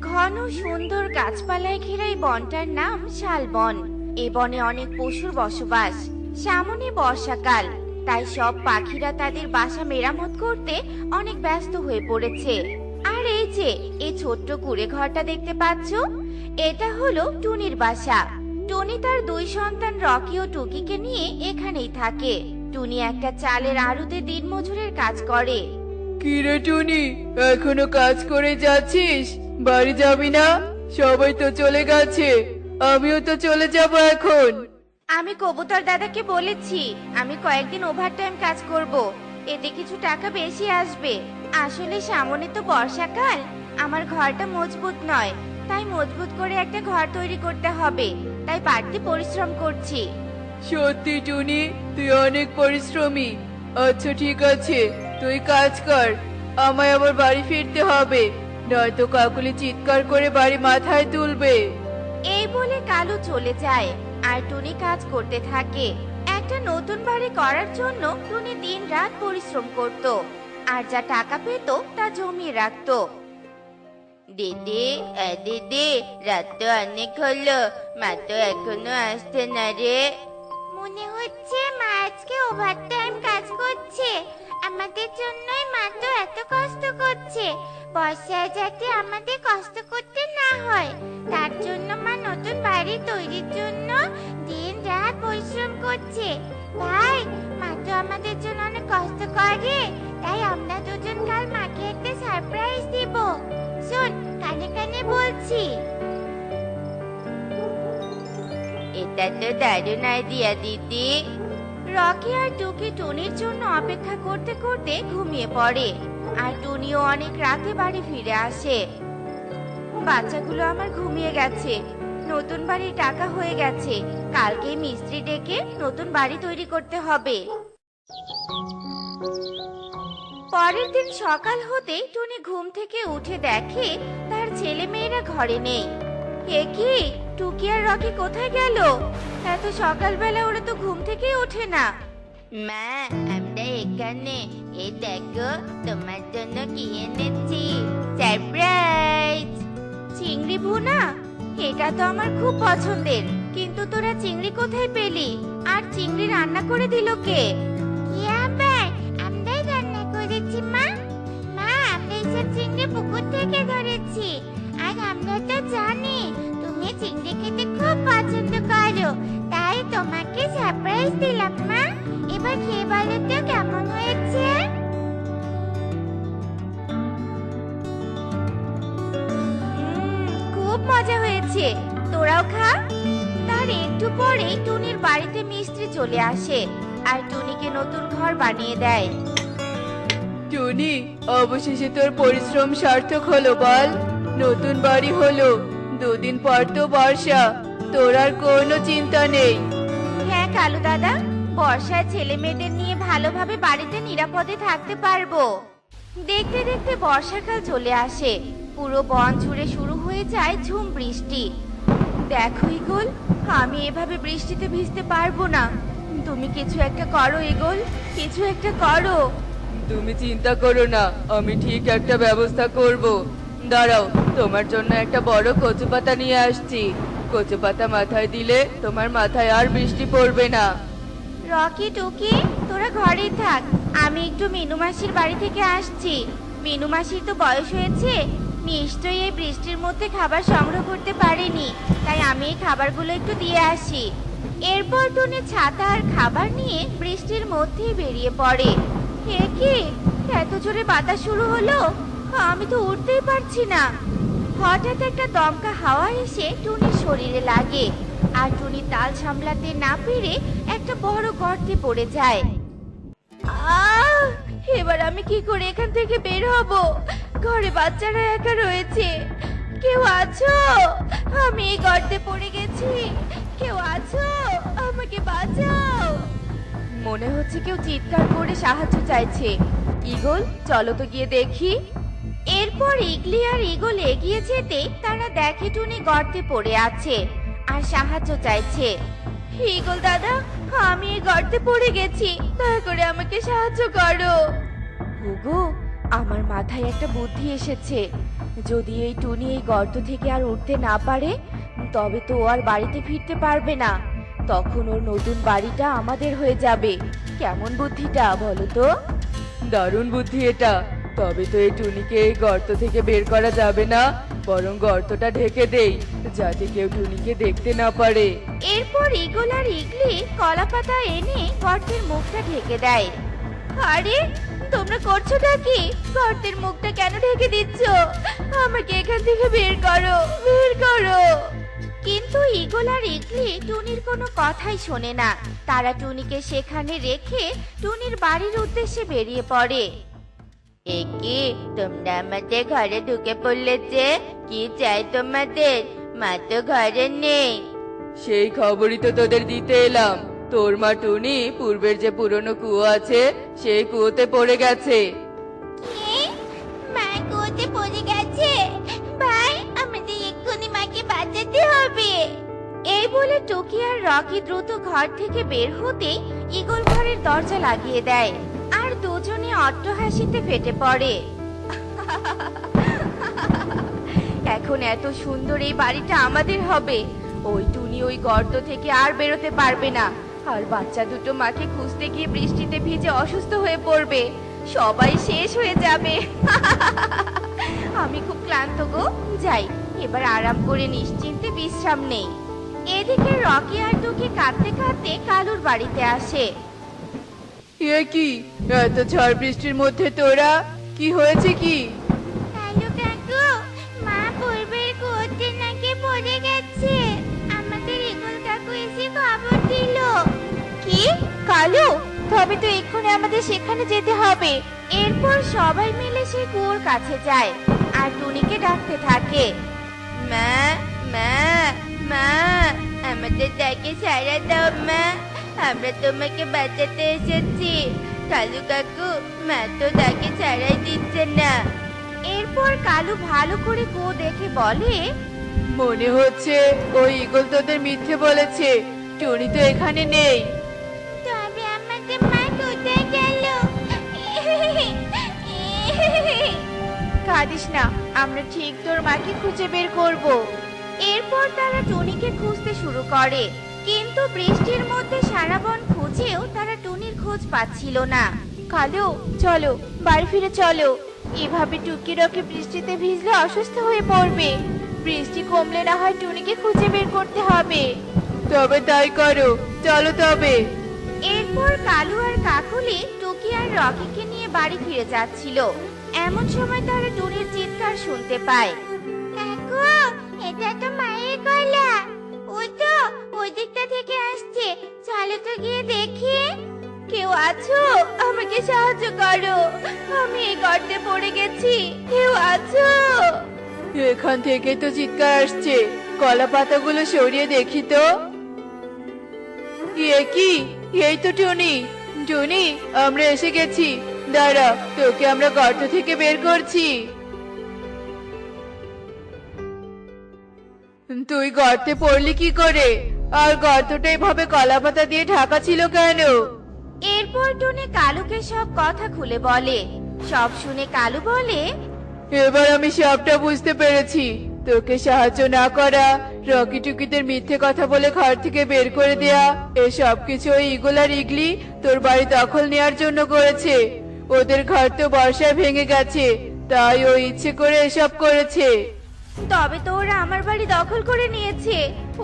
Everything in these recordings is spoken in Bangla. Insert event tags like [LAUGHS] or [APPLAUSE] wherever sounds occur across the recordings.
ঘন সুন্দর গাছপালায় ঘেরা এই বনটার নাম শালবন এ বনে অনেক পশুর বসবাস। সামনে বর্ষাকাল, তাই সব পাখিরা তাদের বাসা মেরামত করতে অনেক ব্যস্ত হয়ে পড়েছে। আর এই যে, এই ছোট্ট কুড়ে ঘরটা দেখতে পাচ্ছ? এটা হলো টুনির বাসা। টুনি তার দুই সন্তান রকি ও টুকিকে নিয়ে এখানেই থাকে। টুনি একটা চালের আড়ুতে দিনমজুরের কাজ করে। কিরে টুনি, এখনও কাজ করে যাচ্ছিস? বাড়ি যাবি না? সবাই তো চলে গেছে। আমিও তো চলে যাব এখন। আমি কবুতর দাদাকে বলেছি আমি কয়েকদিন ওভারটাইম কাজ করব। এতে কিছু টাকা বেশি আসবে। আসলে সামনে তো বর্ষাকাল আমার ঘরটা মজবুত নয়। তাই মজবুত করে একটা ঘর তৈরি করতে হবে। তাই বাড়তি পরিশ্রম করছি। সত্যি টুনি তুই অনেক পরিশ্রমী। আচ্ছা ঠিক আছে তুই কাজ কর। আমায় আবার বাড়ি ফিরতে হবে। নয়তো কাকুলি চিৎকার করে বাড়ি মাথায় তুলবে। এই বলে কালু চলে যায় আর টুনি কাজ করতে থাকে। একটা নতুন বাড়ি করার জন্য টুনি দিন রাত পরিশ্রম করত আর যা টাকা পেত তা জমিয়ে রাখতো। দিদি এ দিদি রাত তো অনেক হলো মা তো এখনও আসছে না রে। মনে হচ্ছে মা আজকে ওভারটাইম কাজ করছে। আমাদের জন্যই মা তো এত কষ্ট করছে। বর্ষায় যাতে আমাদের কষ্ট করতে না হয়, তার জন্য মা নতুন বাড়ি তৈরির জন্য দিন রাত পরিশ্রম করছে। ভাই মা তো আমাদের জন্য অনেক কষ্ট করে, তাই আমরা দুজন কাল মাকে একটা সারপ্রাইজ দিব। শোন, কানে কানে বলছি। এটা তো দারুণ আইডিয়া দিদি। রকি আর টুকি টুনির জন্য অপেক্ষা করতে করতে ঘুমিয়ে পড়ে। আর টুনিও অনেক রাতে বাড়ি ফিরে আসে। বাচ্চাগুলো আমার ঘুমিয়ে গেছে। নতুন বাড়ি টাকা হয়ে গেছে। কালকে মিস্ত্রি ডেকে নতুন বাড়ি তৈরি করতে হবে। পরের দিন সকাল হতেই টুনি ঘুম থেকে উঠে দেখে তার ছেলে মেয়েরা ঘরে নেই। এ কি? টুকি আর রকি কোথায় গেল? এত সকালবেলা ওরা তো ঘুম থেকেই ওঠে না। মা আমরা এখানে এই দেখো তোমার জন্য কি এনেছি? সারপ্রাইজ চিংড়ি ভুনা? এটা তো আমার খুব পছন্দের। কিন্তু তোরা চিংড়ি কোথায় পেলি? আর চিংড়ি রান্না করে দিল কে? মজা হয়েছে। তোরাও খা। তার একটু পরেই টুনির বাড়িতে মিস্ত্রি চলে আসে আর টুনিকে নতুন ঘর বানিয়ে দেয়। টুনি অবশেষে তোর পরিশ্রম সার্থক হলো বল। নতুন বাড়ি হলো। দুদিন পর তো বর্ষা। তোর আর কোনো চিন্তা নেই। হ্যাঁ কালু দাদা বর্ষায় ছেলে মেয়েদের নিয়ে ভালোভাবে বাড়িতে নিরাপদে থাকতে পারব। দেখতে দেখতে বর্ষাকাল চলে আসে। পুরো বন জুড়ে শুরু হয়ে যায় ঝুম বৃষ্টি। দেখো ইগল আমি এভাবে বৃষ্টিতে ভিজতে পারব না। তুমি কিছু একটা করো ইগল কিছু একটা করো। তুমি চিন্তা করো না আমি ঠিক একটা ব্যবস্থা করব। দাঁড়াও তোমার জন্য একটা বড় কচু পাতা নিয়ে আসছি। কচু পাতা মাথায় দিলে তোমার মাথায় আর বৃষ্টি পড়বে না। রকি টুকি তোরা ঘরেই থাক। আমি একটু মিনু মাসির বাড়ি থেকে আসছি। মিনু মাসির তো বয়স হয়েছে নিশ্চয়ই এই বৃষ্টির মধ্যে খাবার সংগ্রহ করতে পারেনি, তাই আমি এই খাবারগুলো একটু দিয়ে আসি। এরপর টুনি ছাতা আর খাবার নিয়ে বৃষ্টির মধ্যেই বেরিয়ে পড়ে। এ কি? এত জোরে বাতাস শুরু হলো? আমি তো উঠতেই পারছি না। হঠাৎ একটা দমকা হাওয়া এসে টুনির শরীরে লাগে, আর টুনি তাল সামলাতে না পেরে একটা বড় গর্তে পড়ে যায়! এবার আমি কি করে এখান থেকে বের হব? ঘরে বাচ্চারা একা রয়েছে। কেউ আছো? আমি এই গর্তে পড়ে গেছি। কেউ আছো? আমাকে বাঁচাও। মনে হচ্ছে কেউ চিৎকার করে সাহায্য চাইছে। ইগল, চলো তো গিয়ে দেখি। এরপর ইগলি আর ইগল এগিয়ে যেতে তারা দেখে টুনি গর্তে পড়ে আছে আর সাহায্য চাইছে। ইগল দাদা, আমি এই গর্তে পড়ে গেছি। দয়া করে আমাকে সাহায্য করো। হুগো মাথায় একটা বুদ্ধি এসেছে। যদি এই টুনি এই গর্ত থেকে আর উঠতে না পারে তবে তো ও আর বাড়িতে ফিরতে পারবে না। তখন ওর নতুন বাড়িটা আমাদের হয়ে যাবে। কেমন বুদ্ধিটা বলো তো? দারুণ বুদ্ধি এটা। তবে তো এই টুনিকে এই গর্ত থেকে বের করা যাবে না। বরং গর্তটা ঢেকে দেই যাতে কেউ টুনিকে দেখতে না পারে। এরপর ইগল আর ইগলি কলাপাতা এনে গর্তের মুখটা ঢেকে দেয়। আরে তোমরা করছোটা কি? গর্তের মুখটা কেন ঢেকে দিচ্ছ? আমাকে এখান থেকে বের করো বের করো। কিন্তু ইগল আর ইগলি টুনির কোনো কথাই শোনে না। তারা টুনিকে সেখানে রেখে টুনির বাড়ির উদ্দেশ্যে বেরিয়ে পড়ে। একে, তোমরা আমাদের ঘরে ঢুকে পড়লে যে, কি চাই তোমাদের? মা তো ঘরে নেই। সেই খবরই তো তোদের দিতে এলাম। তোর মা টুনি, পূর্বের যে পুরনো কুয়ো আছে, সেই কুয়োতে পড়ে গেছে। মা কুয়োতে পড়ে গেছে? ভাই, আমাদের এক্ষুনি মাকে বাঁচাতে হবে। এই বলে টুকি আর রকি দ্রুত ঘর থেকে বের হতেই ইগল ঘরের দরজা লাগিয়ে দেয়। আর দুজনে অট্টহাসিতে ফেটে পড়ে। এখন এত সুন্দর এই বাড়িটা আমাদের হবে। ওই টুনি ওই গর্ত থেকে আর বেরোতে পারবে না। আর বাচ্চা দুটো মাকে খুঁজতে গিয়ে বৃষ্টিতে ভিজে অসুস্থ হয়ে পড়বে। সবাই শেষ হয়ে যাবে। [LAUGHS] আমি খুব ক্লান্ত গো। যাই, এবার আরাম করে নিশ্চিন্তে বিশ্রাম নেই। এদিকে রকি আর টুকি কাঁদতে কাঁদতে কালুর বাড়িতে আসে। এ কি? এত ঝড় বৃষ্টির মধ্যে তোরা? কি হয়েছে কি? তবে তো এক্ষুনি আমাদের সেখানে যেতে হবে। এরপর সবাই মিলে সেই কুয়োর কাছে যায় আর টুনিকে ডাকতে থাকে। মা মা মা, আমাদের ডাকে সারা দাও, মা। আমরা তোমাকে বাঁচাতে এসেছি। কালু কাকু, মা তো ডাকে ছাড়াই দিচ্ছে না। এরপর কালু ভালো করে কুয়ো দেখে বলে, মনে হচ্ছে ওই ইগল তোদের মিথ্যে বলেছে। টুনি তো এখানে নেই। কাঁদিস না, আমরা ঠিক তোর মাকে খুঁজে বের করব। এরপর তারা টুনিকে খুঁজতে শুরু করে, কিন্তু বৃষ্টির মধ্যে সারা বন খুঁজেও তারা টুনির খোঁজ পাচ্ছিল না। কালো, চলো, বাড়ি ফিরে চলো। এভাবে টুকি রকি বৃষ্টিতে ভিজলে অসুস্থ হয়ে পড়বে। বৃষ্টি কমলে না হয় টুনিকে খুঁজে বের করতে হবে। তবে তাই করো, চলো তবে। এরপর কালু আর কাকুলি রকিকে নিয়ে বাড়ি ফিরে যাচ্ছিল। এমন সময় তারা টুনির চিৎকার শুনতে পায়। কাকু এটা তো মায়ের গলা। ও তো ওই দিকটা থেকে আসছে। চলো তো গিয়ে দেখি। কেউ আছো? আমাকে সাহায্য করো। আমি এই গর্তে পড়ে গেছি। কেউ আছো? এখান থেকে তো চিৎকার আসছে। কলা পাতাগুলো সরিয়ে দেখি তো। এ কি? এই তো টুনি। টুনি আমরা এসে গেছি। দাঁড়া তোকে আমরা গর্ত থেকে বের করছি। তুই গর্তে পড়লি কি করে? আর গর্তটা এভাবে কলা পাতা দিয়ে ঢাকা ছিল কেন? এরপর টুনি কালুকে সব কথা খুলে বলে। সব শুনে কালু বলে এবার আমি সবটা বুঝতে পেরেছি। তোকে সাহায্য না করা রকি টুকিদের মিথ্যে কথা বলে ঘর থেকে বের করে দেয়া। এসব কিছু ওই ইগল আর ইগলি তোর বাড়ি দখল নেয়ার জন্য করেছে। ওদের ঘর তো বর্ষায় ভেঙে গেছে তাই ও ইচ্ছে করে এসব করেছে। তবে তো ওরা আমার বাড়ি দখল করে নিয়েছে।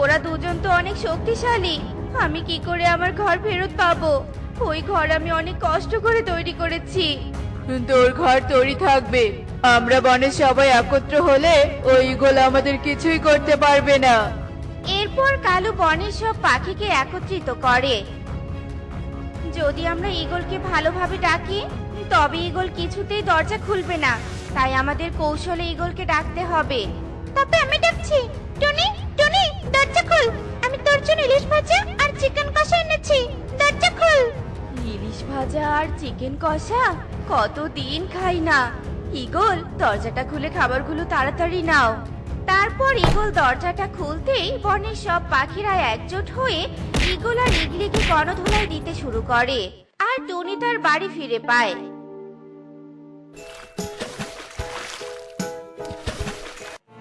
ওরা দুজন তো অনেক শক্তিশালী। আমি কি করে আমার ঘর ফেরত পাবো? ওই ঘর আমি অনেক কষ্ট করে তৈরি করেছি। তোর ঘর তৈরি থাকবে। আমরা বনে সবাই একত্র হলে ওই ইগল আমাদের কিছুই করতে পারবে না। এরপর কালু বনের সব পাখিকে একত্রিত করে। যদি আমরা ঈগলকে ভালোভাবে ডাকি তবে ঈগল কিছুতেই দরজা খুলবে না। তাই আমাদের কৌশলে ঈগলকে ডাকতে হবে। তবে আমি ডাকছি। টনি টনি দরজা খুল। আমি তোর জন্য ইলিশ ভাজা আর চিকেন কষা এনেছি। দরজা খুল। ইলিশ ভাজা আর চিকেন কষা কতদিন খাই না। ঈগল, দরজাটা খুলে খাবারগুলো তাড়াতাড়ি নাও। তারপর ঈগল দরজাটা খুলতেই বনের সব পাখিরা একজোট হয়ে ঈগল আর ইগলিকে গণধোলাই দিতে শুরু করে আর টনি তার বাড়ি ফিরে পায়।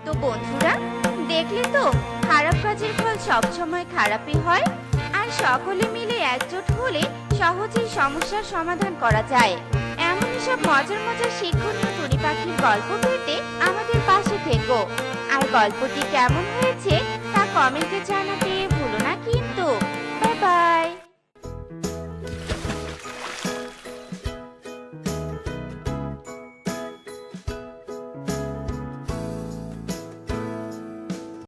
তো বন্ধুরা, দেখলে তো, খারাপ কাজের ফল সবসময় খারাপই হয় আর সকলে মিলে একজোট হলে সহজেই সমস্যার সমাধান করা যায়। এমনই সব মজার মজার শিক্ষণীয় টুনি পাখির গল্প পেতে আমাদের পাশে থেকো। আর গল্পটি কেমন হয়েছে তা কমেন্টে জানাতে ভুলো না কিন্তু। Bye bye.